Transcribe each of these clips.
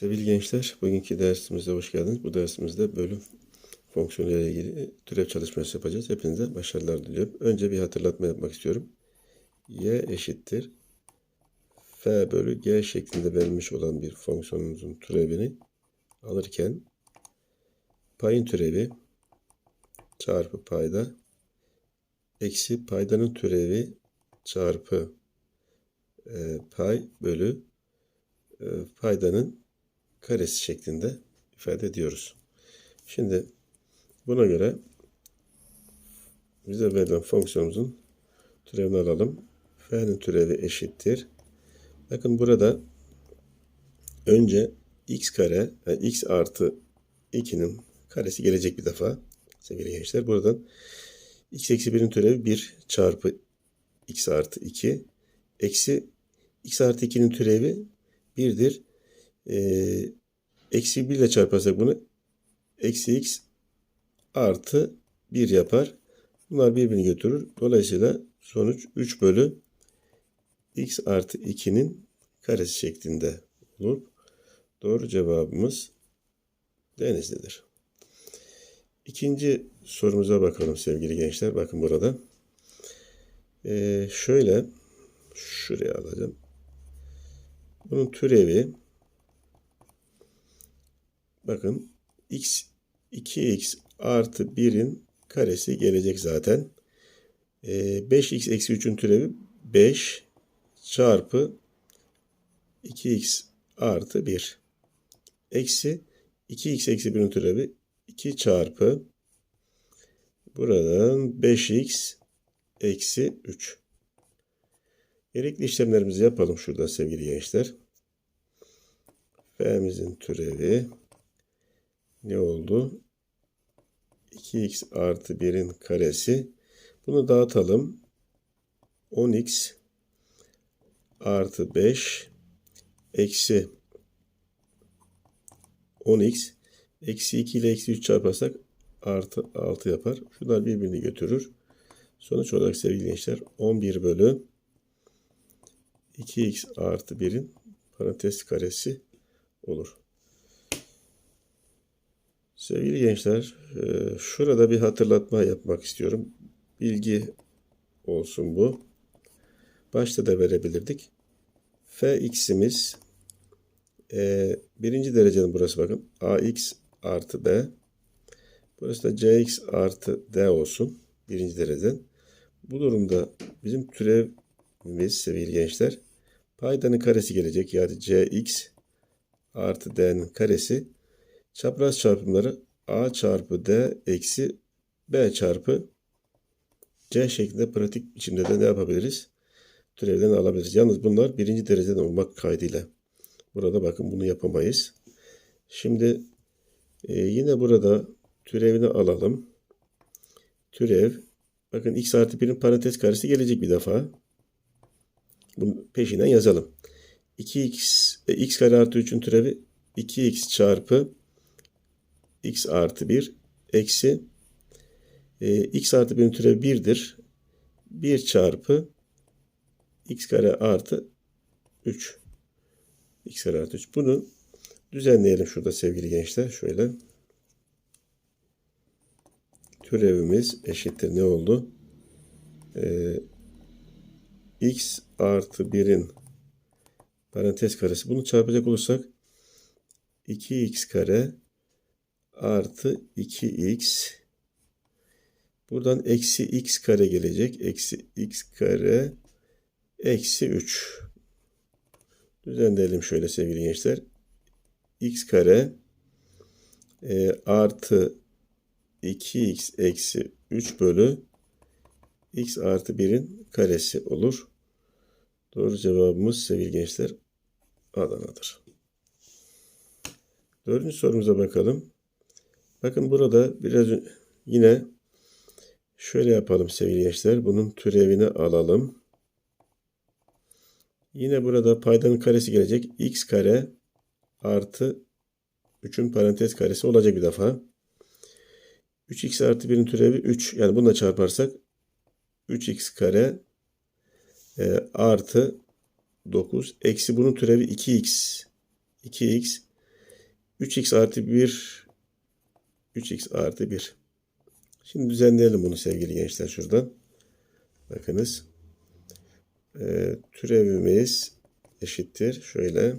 Sevgili gençler, bugünkü dersimize hoş geldiniz. Bu dersimizde bölüm fonksiyonu ile ilgili türev çalışması yapacağız. Hepinize başarılar diliyorum. Önce bir hatırlatma yapmak istiyorum. y eşittir f bölü g şeklinde verilmiş olan bir fonksiyonumuzun türevini alırken payın türevi çarpı payda eksi paydanın türevi çarpı e, pay bölü e, paydanın karesi şeklinde ifade ediyoruz. Şimdi buna göre bize verilen fonksiyonumuzun türevini alalım. F'nin türevi eşittir. Bakın burada önce x kare yani x artı 2'nin karesi gelecek bir defa sevgili gençler. Buradan x eksi 1'in türevi 1 çarpı x artı 2 eksi x artı 2'nin türevi 1'dir. Ee, eksi 1 ile çarparsak bunu eksi x artı 1 yapar. Bunlar birbirini götürür. Dolayısıyla sonuç 3 bölü x artı 2'nin karesi şeklinde olur. Doğru cevabımız Denizli'dir. İkinci sorumuza bakalım sevgili gençler. Bakın burada. Ee, şöyle şuraya alacağım. Bunun türevi bakın x 2x artı 1'in karesi gelecek zaten. Ee, 5x eksi 3'ün türevi 5 çarpı 2x artı 1 eksi 2x eksi 1'in türevi 2 çarpı buradan 5x eksi 3. Gerekli işlemlerimizi yapalım şurada sevgili gençler. F'mizin türevi ne oldu? 2x artı 1'in karesi. Bunu dağıtalım. 10x artı 5 eksi 10x eksi 2 ile eksi 3 çarparsak artı 6 yapar. Şunlar birbirini götürür. Sonuç olarak sevgili gençler 11 bölü 2x artı 1'in parantez karesi olur. Sevgili gençler, e, şurada bir hatırlatma yapmak istiyorum. Bilgi olsun bu. Başta da verebilirdik. Fx'imiz e, birinci derecenin burası bakın. Ax artı b. Burası da cx artı d olsun. Birinci dereceden. Bu durumda bizim türevimiz sevgili gençler paydanın karesi gelecek. Yani cx artı d'nin karesi çapraz çarpımları a çarpı d eksi b çarpı c şeklinde pratik biçimde de ne yapabiliriz? Türevden alabiliriz. Yalnız bunlar birinci dereceden olmak kaydıyla. Burada bakın bunu yapamayız. Şimdi e, yine burada türevini alalım. Türev bakın x artı 1'in parantez karesi gelecek bir defa. Bunu peşinden yazalım. 2x e, x kare artı 3'ün türevi 2x çarpı x artı 1 eksi e, x artı 1'in türevi 1'dir. 1 çarpı x kare artı 3. x kare artı 3. Bunu düzenleyelim şurada sevgili gençler. Şöyle. Türevimiz eşittir ne oldu? Ee, x artı 1'in parantez karesi. Bunu çarpacak olursak 2x kare artı 2x buradan eksi x kare gelecek. Eksi x kare eksi 3 düzenleyelim şöyle sevgili gençler. x kare e, artı 2x eksi 3 bölü x artı 1'in karesi olur. Doğru cevabımız sevgili gençler Adana'dır. Dördüncü sorumuza bakalım. Bakın burada biraz yine şöyle yapalım sevgili gençler. Bunun türevini alalım. Yine burada paydanın karesi gelecek. x kare artı 3'ün parantez karesi olacak bir defa. 3x artı 1'in türevi 3. Yani bununla çarparsak 3x kare e, artı 9. Eksi bunun türevi 2x. 2x 3x artı 1 3x artı 1. Şimdi düzenleyelim bunu sevgili gençler şuradan. Bakınız. Ee, türevimiz eşittir. Şöyle.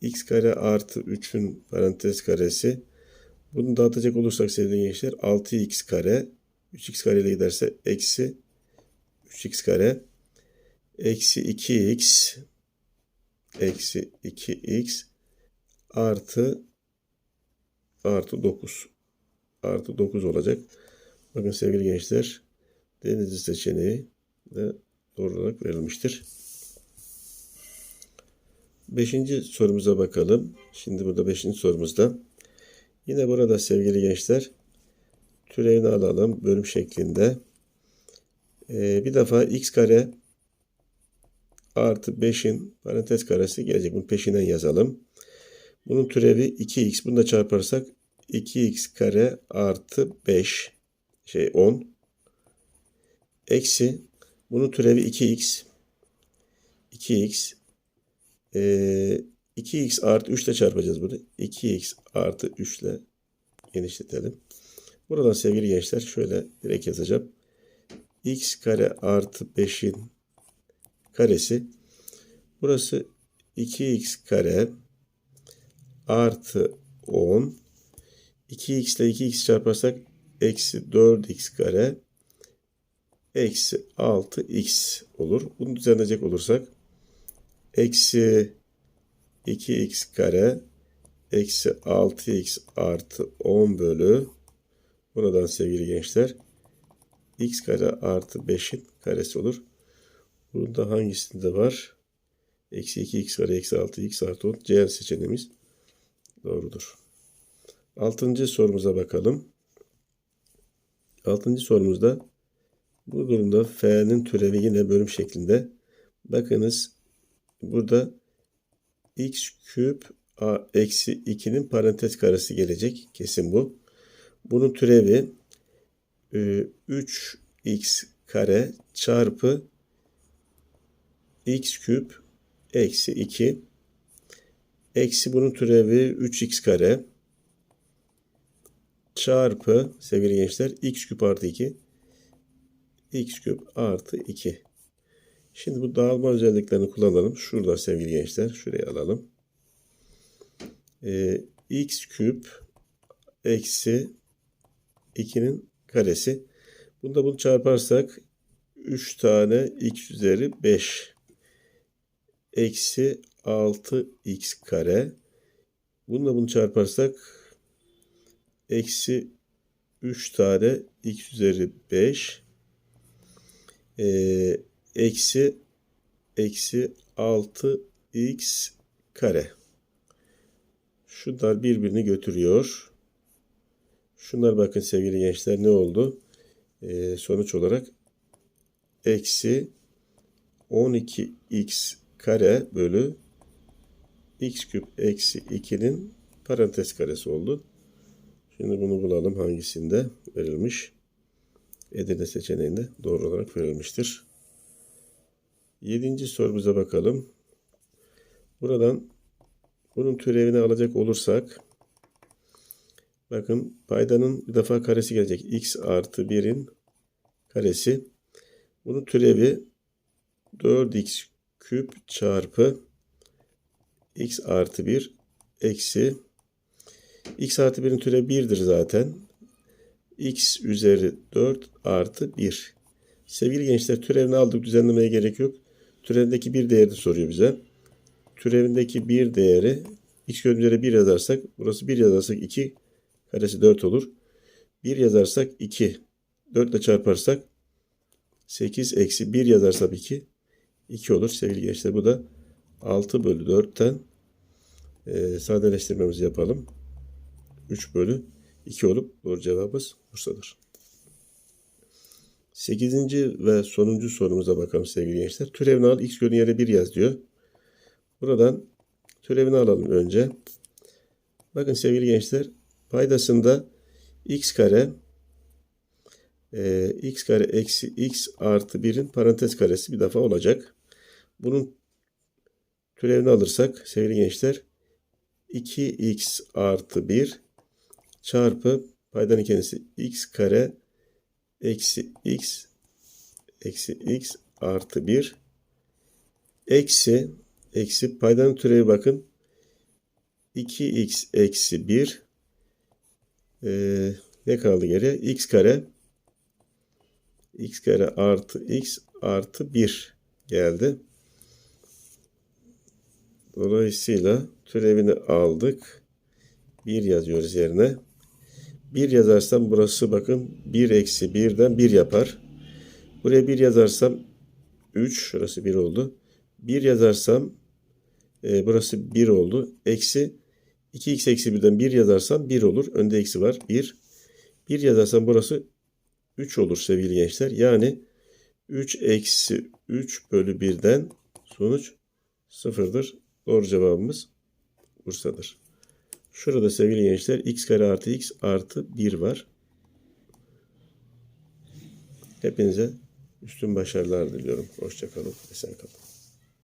x kare artı 3'ün parantez karesi. Bunu dağıtacak olursak sevgili gençler 6x kare 3x kare ile giderse eksi 3x kare eksi 2x eksi 2x artı artı 9 artı 9 olacak. Bakın sevgili gençler denizli seçeneği de doğru olarak verilmiştir. Beşinci sorumuza bakalım. Şimdi burada beşinci sorumuzda. Yine burada sevgili gençler türevini alalım bölüm şeklinde. Ee, bir defa x kare artı 5'in parantez karesi gelecek. Bunu peşinden yazalım. Bunun türevi 2x. Bunu da çarparsak 2x kare artı 5 şey 10 eksi bunun türevi 2x 2x ee, 2x artı 3 ile çarpacağız bunu. 2x artı 3 ile genişletelim. Buradan sevgili gençler şöyle direkt yazacağım. x kare artı 5'in karesi. Burası 2x kare artı 10. 2x ile 2x çarparsak eksi 4x kare eksi 6x olur. Bunu düzenleyecek olursak eksi 2x kare eksi 6x artı 10 bölü buradan sevgili gençler x kare artı 5'in karesi olur. Burada hangisinde var? Eksi 2x kare eksi 6x artı 10 C seçeneğimiz doğrudur. Altıncı sorumuza bakalım. Altıncı sorumuzda bu durumda f'nin türevi yine bölüm şeklinde. Bakınız burada x küp a eksi 2'nin parantez karesi gelecek. Kesin bu. Bunun türevi 3x e, kare çarpı x küp eksi 2 eksi bunun türevi 3x kare çarpı sevgili gençler x küp artı 2 x küp artı 2 Şimdi bu dağılma özelliklerini kullanalım. Şurada sevgili gençler. Şuraya alalım. Ee, x küp eksi 2'nin karesi. Bunda bunu çarparsak 3 tane x üzeri 5 eksi 6x kare. Bununla bunu çarparsak eksi 3 tane x üzeri 5 e, eksi eksi 6x kare. Şunlar birbirini götürüyor. Şunlar bakın sevgili gençler ne oldu? Ee, sonuç olarak eksi 12x kare bölü x küp eksi 2'nin parantez karesi oldu. Şimdi bunu bulalım hangisinde verilmiş. Edirne seçeneğinde doğru olarak verilmiştir. Yedinci sorumuza bakalım. Buradan bunun türevini alacak olursak bakın paydanın bir defa karesi gelecek. x artı 1'in karesi. Bunun türevi 4x küp çarpı x artı 1 eksi x artı 1'in türevi 1'dir zaten. x üzeri 4 artı 1. Sevgili gençler türevini aldık düzenlemeye gerek yok. Türevindeki bir değeri soruyor bize. Türevindeki bir değeri x gördüğümüz 1 yazarsak burası 1 yazarsak 2 karesi 4 olur. 1 yazarsak 2. 4 ile çarparsak 8 eksi 1 yazarsam 2 2 olur sevgili gençler. Bu da 6 bölü 4'ten e, sadeleştirmemizi yapalım. 3 bölü 2 olup doğru cevabımız Bursa'dır. Sekizinci ve sonuncu sorumuza bakalım sevgili gençler. Türevini al x gördüğün yere 1 yaz diyor. Buradan türevini alalım önce. Bakın sevgili gençler paydasında x kare e, x kare eksi x artı 1'in parantez karesi bir defa olacak. Bunun türevini alırsak sevgili gençler 2x artı 1 çarpı paydanın kendisi x kare eksi x eksi x artı 1 eksi eksi paydanın türevi bakın 2x eksi 1 ee, ne kaldı geriye? x kare x kare artı x artı 1 geldi. Dolayısıyla türevini aldık. 1 yazıyoruz yerine. 1 yazarsam burası bakın 1 eksi 1'den 1 yapar. Buraya 1 yazarsam 3 şurası 1 oldu. 1 yazarsam e, burası 1 oldu. Eksi 2x eksi 1'den 1 yazarsam 1 olur. Önde eksi var. 1. 1 yazarsam burası 3 olur sevgili gençler. Yani 3 eksi 3 bölü 1'den sonuç 0'dır. Doğru cevabımız Bursa'dır. Şurada sevgili gençler x kare artı x artı 1 var. Hepinize üstün başarılar diliyorum. Hoşçakalın. Esen kalın.